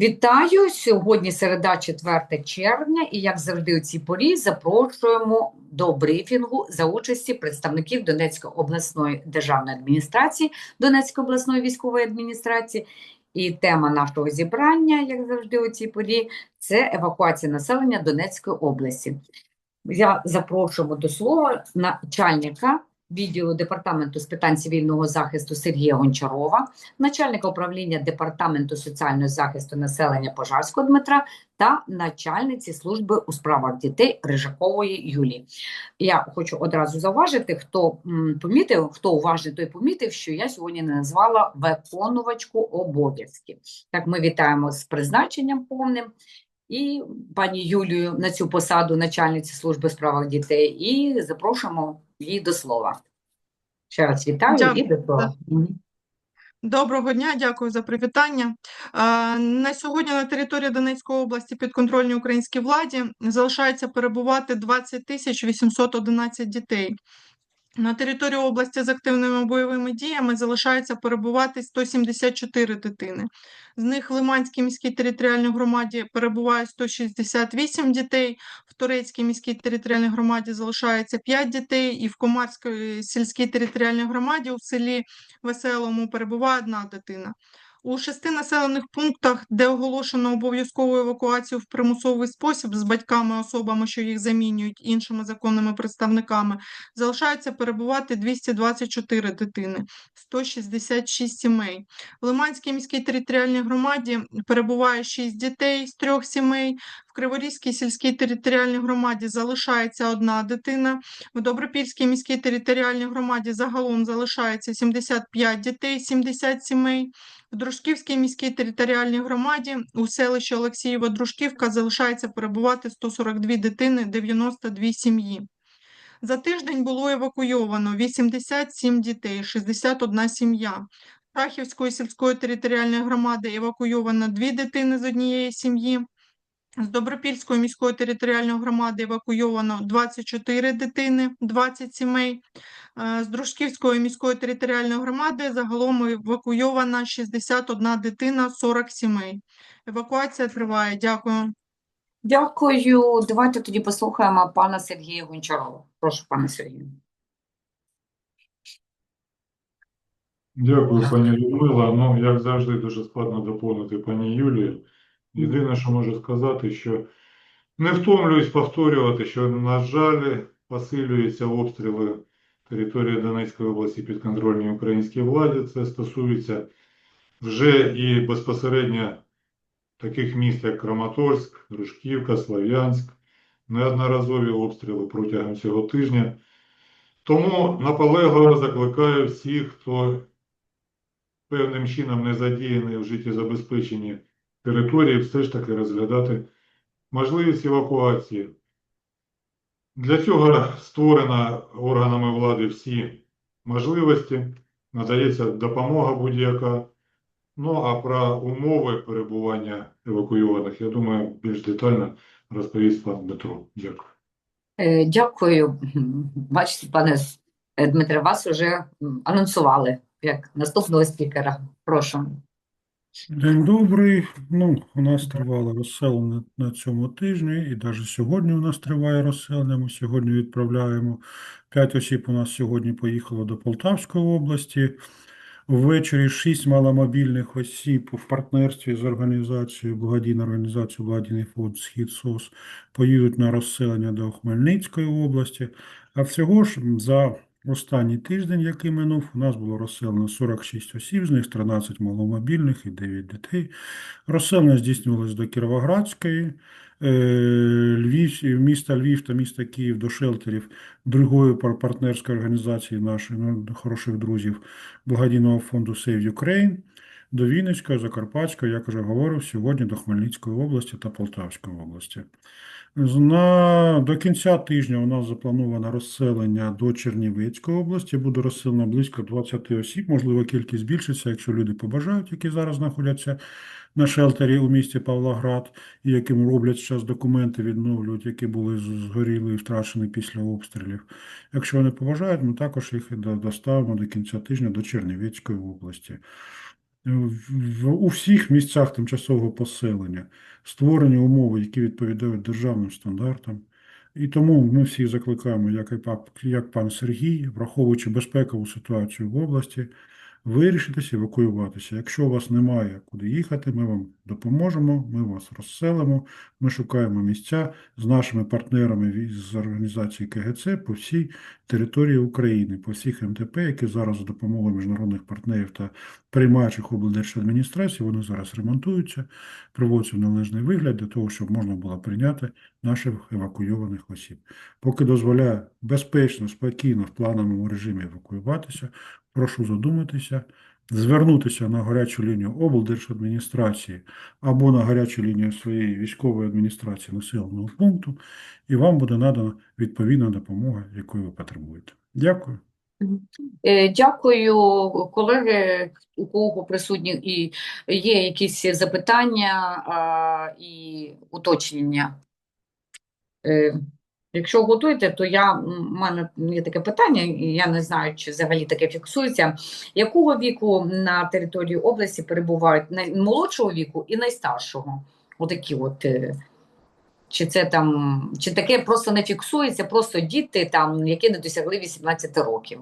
Вітаю! Сьогодні середа, 4 червня, і як завжди у цій порі запрошуємо до брифінгу за участі представників Донецької обласної державної адміністрації, Донецької обласної військової адміністрації. І тема нашого зібрання, як завжди у цій порі, це евакуація населення Донецької області. Я запрошуємо до слова начальника відділу департаменту з питань цивільного захисту Сергія Гончарова, начальника управління департаменту соціального захисту населення Пожарського Дмитра та начальниці служби у справах дітей Рижакової Юлії. Я хочу одразу зауважити, хто помітив, хто уважний, той помітив, що я сьогодні не назвала виконувачку обов'язків. Так, ми вітаємо з призначенням повним. І пані Юлію на цю посаду начальниці служби справах дітей, і запрошуємо її до слова. Ще раз вітаю і до слова. Доброго дня, дякую за привітання. На сьогодні на території Донецької області підконтрольній українській владі залишається перебувати 20 тисяч 811 дітей. На території області з активними бойовими діями залишається перебувати 174 дитини. З них в Лиманській міській територіальній громаді перебуває 168 дітей, в Турецькій міській територіальній громаді залишається 5 дітей, і в Комарській сільській територіальній громаді у селі Веселому перебуває одна дитина. У шести населених пунктах, де оголошено обов'язкову евакуацію в примусовий спосіб з батьками, особами, що їх замінюють, іншими законними представниками, залишаються перебувати 224 дитини, 166 сімей. В Лиманській міській територіальній громаді перебуває 6 дітей з трьох сімей. Криворізькій сільській територіальній громаді залишається одна дитина. В Добропільській міській територіальній громаді загалом залишається 75 дітей, 70 сімей. В Дружківській міській територіальній громаді у селищі Олексієва-Дружківка залишається перебувати 142 дитини, 92 сім'ї. За тиждень було евакуйовано 87 дітей, 61 сім'я. Рахівської сільської територіальної громади евакуйовано 2 дитини з однієї сім'ї. З Добропільської міської територіальної громади евакуйовано 24 дитини, 20 сімей. Е, З Дружківської міської територіальної громади загалом евакуйована 61 дитина, 40 сімей. Евакуація триває. Дякую. Дякую. Давайте тоді послухаємо пана Сергія Гончарова. Прошу, пане Сергію. Дякую, пані Людмила. Ну, як завжди, дуже складно доповнити пані Юлію. Єдине, що можу сказати, що не втомлююсь повторювати, що, на жаль, посилюються обстріли території Донецької області підконтрольній українській владі. Це стосується вже і безпосередньо таких міст, як Краматорськ, Дружківка, Слов'янськ, неодноразові обстріли протягом цього тижня. Тому наполегливо закликаю всіх, хто певним чином не задіяний в життєзабезпеченні території, все ж таки розглядати можливість евакуації. Для цього створено органами влади всі можливості, надається допомога будь-яка. Ну а про умови перебування евакуйованих, я думаю, більш детально розповість пан Дмитро. Дякую. Е, Дякую. Бачите, пане е, Дмитре, вас вже анонсували як наступного спікера. Прошу. День добрий. Ну, у нас тривало розселення на цьому тижні, і навіть сьогодні у нас триває розселення. Ми сьогодні відправляємо. П'ять осіб у нас сьогодні поїхало до Полтавської області. Ввечері шість маломобільних осіб в партнерстві з організацією, благодійною організацією Благодійний фонд «Схід СОС» поїдуть на розселення до Хмельницької області. А всього ж за останній тиждень, який минув, у нас було розселено 46 осіб, з них 13 маломобільних і 9 дітей. Розселення здійснювалось до Кіровоградської, е, Львів, міста Львів та міста Київ до шелтерів другої партнерської організації нашої ну, хороших друзів благодійного фонду Save Ukraine, до Вінницької, Закарпатської, як вже говорив, сьогодні до Хмельницької області та Полтавської області. На, до кінця тижня у нас заплановано розселення до Чернівецької області. Буде розселено близько 20 осіб. Можливо, кількість збільшиться, якщо люди побажають, які зараз знаходяться на шелтері у місті Павлоград, і яким роблять зараз документи, відновлюють, які були згоріли і втрачені після обстрілів. Якщо вони побажають, ми також їх до- доставимо до кінця тижня до Чернівецької області. В- у всіх місцях тимчасового поселення створені умови, які відповідають державним стандартам. І тому ми всі закликаємо, як і пап, як пан Сергій, враховуючи безпекову ситуацію в області, вирішитися, евакуюватися. Якщо у вас немає куди їхати, ми вам допоможемо, ми вас розселимо, ми шукаємо місця з нашими партнерами з організації КГЦ по всій території України, по всіх МТП, які зараз за допомогою міжнародних партнерів та приймаючих облдержадміністрацій, вони зараз ремонтуються, приводяться в належний вигляд для того, щоб можна було прийняти наших евакуйованих осіб. Поки дозволяє безпечно, спокійно, в плановому режимі евакуюватися, прошу задуматися, звернутися на гарячу лінію облдержадміністрації або на гарячу лінію своєї військової адміністрації населеного пункту, і вам буде надана відповідна допомога, якої ви потребуєте. Дякую. Е, Дякую, колеги, у кого присутні і є якісь запитання і уточнення. Якщо готуєте, то я, в мене є таке питання, я не знаю, чи взагалі таке фіксується. Якого віку на території області перебувають наймолодшого віку і найстаршого? Отакі от. е, Чи це там, чи таке просто не фіксується, просто діти там, які не досягли 18 років?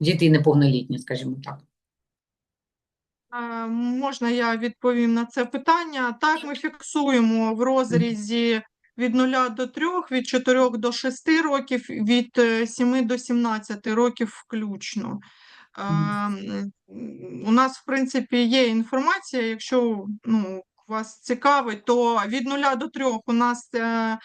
Діти неповнолітні, скажімо так. Можна я відповім на це питання? Так, ми фіксуємо в розрізі від 0 до 3, від 4 до 6 років, від е, 7 до 17 років включно. Е, У нас, в принципі, є інформація, якщо ну, вас цікавить, то від 0 до 3 у нас е,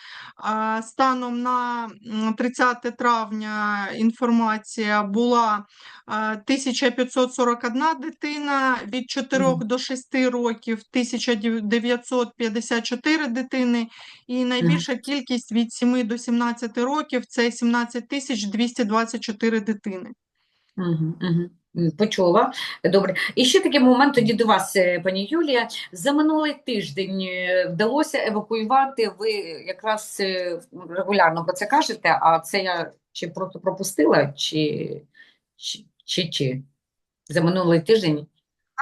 станом на 30 травня інформація була а, 1541 дитина, від 4 Мгм. до 6 років 1954 дитини, і найбільша кількість від 7 до 17 років це 17 224 дитини. Угу, угу. Почула. Добре. І ще такий момент тоді до вас, е, пані Юлія. За минулий тиждень е, вдалося евакуювати. Ви якраз е, регулярно про це кажете, а це я чи просто пропустила, чи, чи, чи, чи? За минулий тиждень?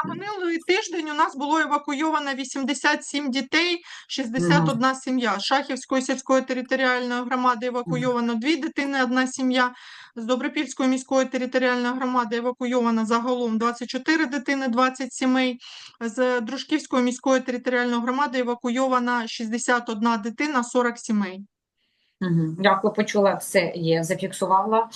На минулий тиждень у нас було евакуйовано 87 дітей, 61 сім'я. З Шахівської сільської територіальної громади евакуйовано 2 дитини, одна сім'я. З Добропільської міської територіальної громади евакуйовано загалом 24 дитини, 20 сімей. З Дружківської міської територіальної громади евакуйовано 61 дитина, 40 сімей. Дякую, почула, все є, зафіксувала.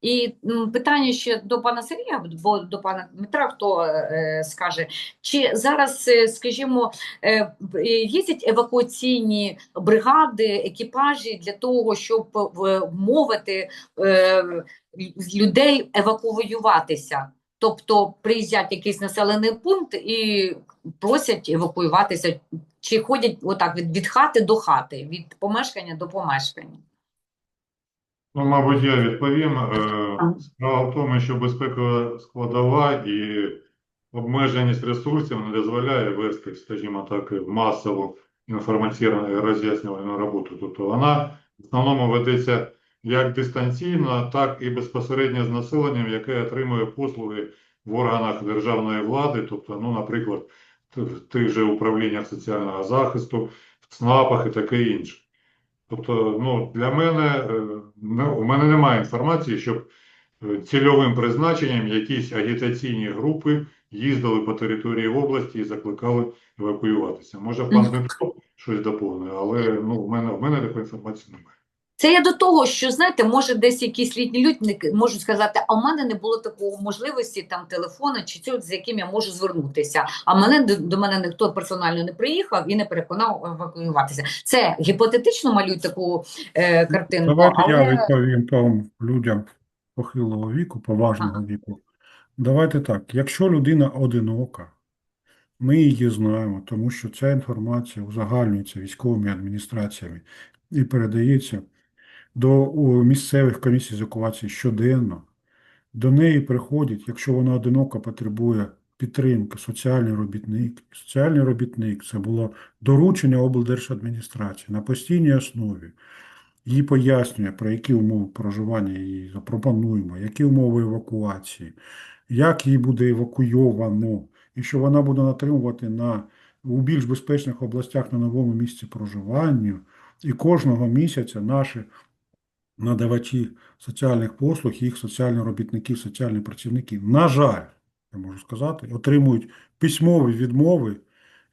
І питання ще до пана Сергія, бо до пана Дмитра, хто е, скаже, чи зараз, е, скажімо, е, е, їздять евакуаційні бригади, екіпажі для того, щоб е, вмовити е, людей евакуюватися? Тобто приїздять якийсь населений пункт і просять евакуюватися, чи ходять отак від, від хати до хати, від помешкання до помешкання? Ну, мабуть, я відповім. Е, Справа в тому, що безпекова складова і обмеженість ресурсів не дозволяє вести, скажімо так, масову інформаційну і роз'яснювальну роботу. Тобто вона в основному ведеться як дистанційно, так і безпосередньо з населенням, яке отримує послуги в органах державної влади, тобто, ну, наприклад, в тих же управліннях соціального захисту, в ЦНАПах і таке інше. Тобто, ну, для мене, е, у мене немає інформації, щоб е, цільовим призначенням якісь агітаційні групи їздили по території області і закликали евакуюватися. Може, пан. Дмитро щось доповнив, але ну, в мене, в мене такої інформації немає. Це я до того, що знаєте, може десь якісь літні люди можуть сказати, а в мене не було такого можливості там телефону чи цього, з яким я можу звернутися. А мене до, до мене ніхто персонально не приїхав і не переконав евакуюватися. Це гіпотетично малюють таку е, картинку, Давайте я відповім там людям похилого віку, поважного Ага. віку. Давайте так, якщо людина одинока, ми її знаємо, тому що ця інформація узагальнюється військовими адміністраціями і передається до місцевих комісій з евакуації щоденно. До неї приходять, якщо вона одинока, потребує підтримки, соціальний робітник. Соціальний робітник це було доручення облдержадміністрації на постійній основі. Їй пояснює, про які умови проживання їй запропонуємо, які умови евакуації, як її буде евакуйовано, і що вона буде отримувати на, у більш безпечних областях на новому місці проживання. І кожного місяця наші надавачі соціальних послуг, їх соціальні робітники, соціальні працівники, на жаль, я можу сказати, отримують письмові відмови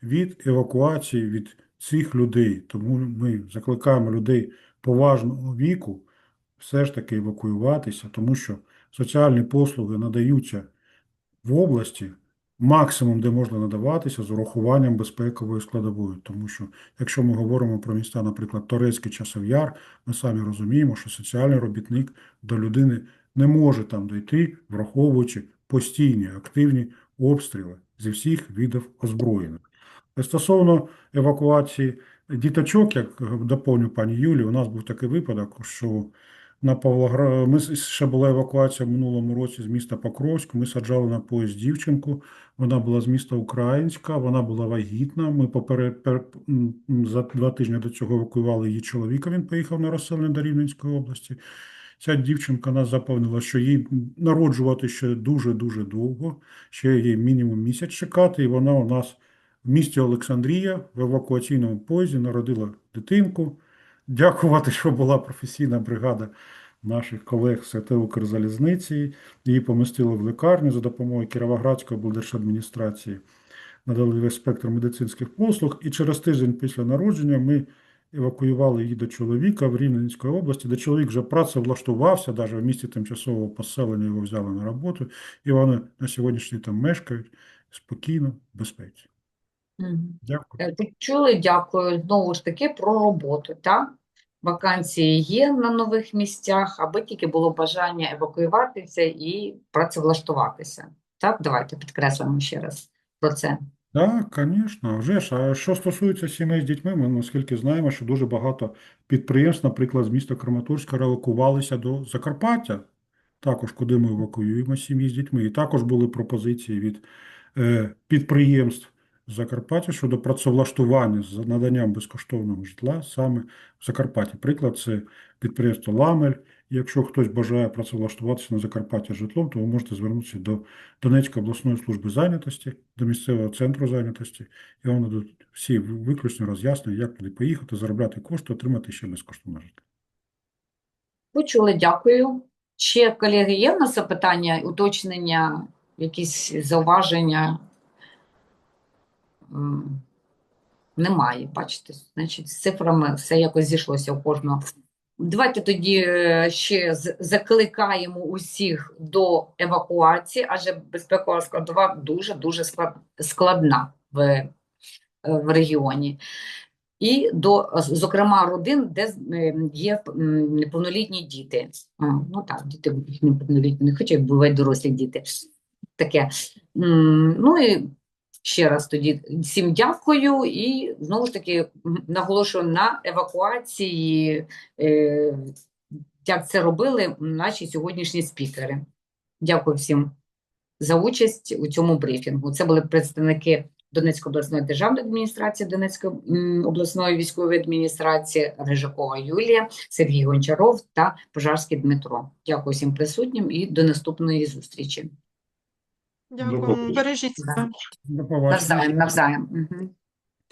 від евакуації від цих людей. Тому ми закликаємо людей поважного віку все ж таки евакуюватися, тому що соціальні послуги надаються в області максимум, де можна надаватися, з урахуванням безпекової складової. Тому що, якщо ми говоримо про міста, наприклад, Торецький Часов'яр, ми самі розуміємо, що соціальний робітник до людини не може там дійти, враховуючи постійні активні обстріли зі всіх видів озброєння. Стосовно евакуації діточок, як доповню пані Юлі, у нас був такий випадок, що на Павлогра... ми ще була евакуація в минулому році з міста Покровськ. Ми саджали на поїзд дівчинку. Вона була з міста Українська, вона була вагітна. Ми поперед за два тижні до цього евакуювали її чоловіка. Він поїхав на розселення до Рівненської області. Ця дівчинка нас запевнила, що їй народжувати ще дуже-дуже довго, ще їй мінімум місяць чекати, і вона у нас в місті Олександрія в евакуаційному поїзді народила дитинку. Дякувати, що була професійна бригада наших колег з СТ Укрзалізниці. Її помістили в лікарню за допомогою Кіровоградської облдержадміністрації. Надали весь спектр медицинських послуг. І через тиждень після народження ми евакуювали її до чоловіка в Рівненській області, де чоловік вже працевлаштувався, навіть в місті тимчасового поселення його взяли на роботу, і вони на сьогоднішній там мешкають спокійно. Мгм. Дякую. Е, Почули, дякую. Знову ж таки про роботу, так? Вакансії є на нових місцях, аби тільки було бажання евакуюватися і працевлаштуватися. Так, давайте підкреслимо ще раз про це. Так, звісно, вже ж. А що стосується сімей з дітьми, ми наскільки знаємо, що дуже багато підприємств, наприклад, з міста Краматорська релокувалися до Закарпаття, також куди ми евакуюємо сім'ї з дітьми. І також були пропозиції від е, підприємств Закарпаття щодо працевлаштування з наданням безкоштовного житла саме в Закарпатті. Приклад це підприємство Ламель. Якщо хтось бажає працевлаштуватися на Закарпаття житлом, то ви можете звернутися до Донецької обласної служби зайнятості, до місцевого центру зайнятості, і вам дадуть всі виключно роз'яснення, як туди поїхати, заробляти кошти, отримати ще безкоштовне житло. Почули, дякую. Ще, колеги, є в нас запитання, уточнення, якісь зауваження? Немає, бачите, значить, з цифрами все якось зійшлося у кожного. Давайте тоді е, ще закликаємо усіх до евакуації, адже безпекова складова дуже-дуже складна в, е, в регіоні. І до, зокрема, родин, де е, є неповнолітні діти. Ну так, діти неповнолітні, хоча й бувають дорослі діти. Таке. Ну і ще раз тоді всім дякую і знову ж таки наголошую на евакуації, е, як це робили наші сьогоднішні спікери. Дякую всім за участь у цьому брифінгу. Це були представники Донецької обласної державної адміністрації, Донецької обласної військової адміністрації, Рижакова Юлія, Сергій Гончаров та Пожарський Дмитро. Дякую всім присутнім і до наступної зустрічі. Дякую. Бережіть себе. До побачення. Навзаєм, навзаєм. Мгм.